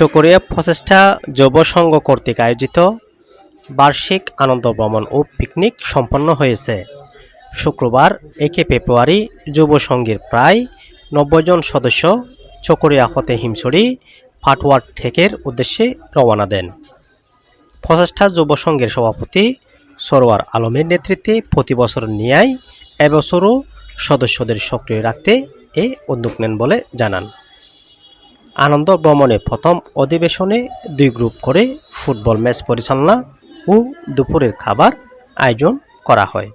চকরিয়া প্রচেষ্টা যুব সংঘ কর্তৃক আয়োজিত বার্ষিক আনন্দ ভ্রমণ ও পিকনিক সম্পন্ন হয়েছে। শুক্রবার একে ফেব্রুয়ারি যুব সংঘের প্রায় নব্বই জন সদস্য চকরিয়া হতে হিমছড়ি ফাটওয়ার ঠেকের উদ্দেশ্যে রওনা দেন। প্রচেষ্টা যুব সংঘের সভাপতি সরোয়ার আলমের নেতৃত্বে প্রতি বছর ন্যায় এবছরও সদস্যদের সক্রিয় রাখতে এ উদ্যোগ নেন বলে জানান। আনন্দ ভ্রমণে প্রথম অধিবেশনে দুই গ্রুপ করে ফুটবল ম্যাচ পরিচালনা ও দুপুরের খাবার আয়োজন করা হয়।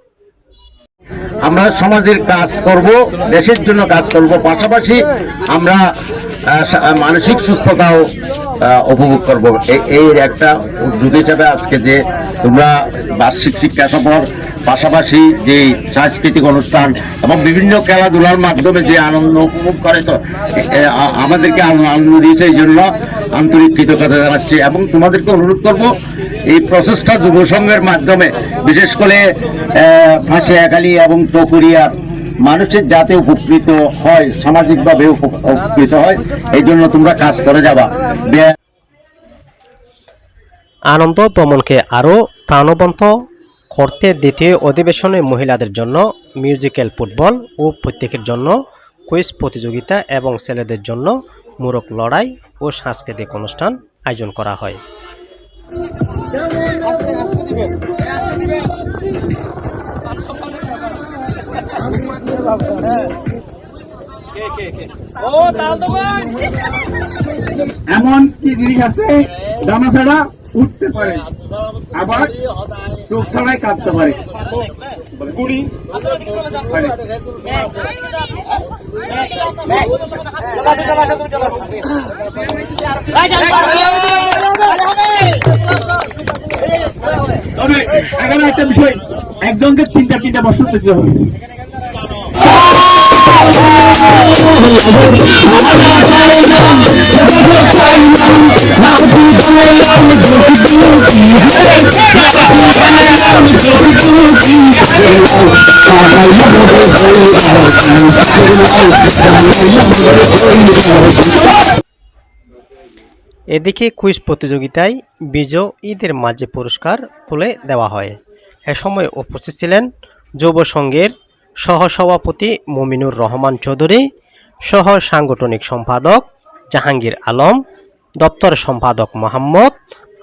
আমরা সমাজের কাজ করব, দেশের জন্য কাজ করব, পাশাপাশি আমরা মানসিক সুস্থতাও উপভোগ করব। এই একটা উদ্যোগ হিসাবে আজকে যে তোমরা বার্ষিক শিক্ষা সফর পাশাপাশি যে সাংস্কৃতিক অনুষ্ঠান এবং বিভিন্ন খেলাধুলার মাধ্যমে যে আনন্দ উপভোগ এ- আ- আমাদেরকে আন- আনন্দ দিয়েছে এই জন্য আন্তরিক কৃতজ্ঞতা জানাচ্ছি এবং তোমাদেরকে অনুরোধ করব, এই প্রচেষ্টা যুব সংঘের মাধ্যমে, বিশেষ করে ফাঁসে, একালি এবং চকুরিয়া মানুষের যাতে উপকৃত হয়, সামাজিকভাবে উপ- উপকৃত হয়, এই জন্য তোমরা কাজ করে যাবা। আনন্দ ভ্রমণকে আরও প্রাণবন্ত করতে দ্বিতীয় অধিবেশনে মহিলাদের জন্য মিউজিক্যাল ফুটবল ও প্রত্যেকের জন্য কুইজ প্রতিযোগিতা এবং ছেলেদের জন্য মোরগ লড়াই ও সাংস্কৃতিক অনুষ্ঠান আয়োজন করা হয়। এমন কি জিনিস আছে? ডানা ছাড়া উঠতে পারে আবার চোখ ছাড়াই কাঁদতে পারে। গুড়ি তবে এখানে একটা বিষয় একজনকে তিনটা তিনটা বছর দিতে হবে। এদিকে কুইজ প্রতিযোগিতায় বিজয়ীদের মাঝে পুরস্কার তুলে দেওয়া হয়। এ সময় উপস্থিত ছিলেন যুব সংঘের সহসভাপতি মমিনুর রহমান চৌধুরী, সহ সাংগঠনিক সম্পাদক জাহাঙ্গীর আলম দপ্তর সম্পাদক মোহাম্মদ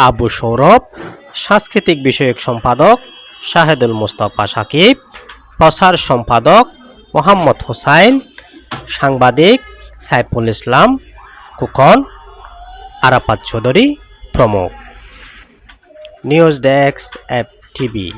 আবু সৌরভ, সাংস্কৃতিক বিষয়ক সম্পাদক শাহেদুল মুস্তফা সাকিব প্রচার সম্পাদক মোহাম্মদ হোসাইন, সাংবাদিক সাইফুল ইসলাম কুকন আরাপাত চৌধুরী প্রমুখ। News desk app TV.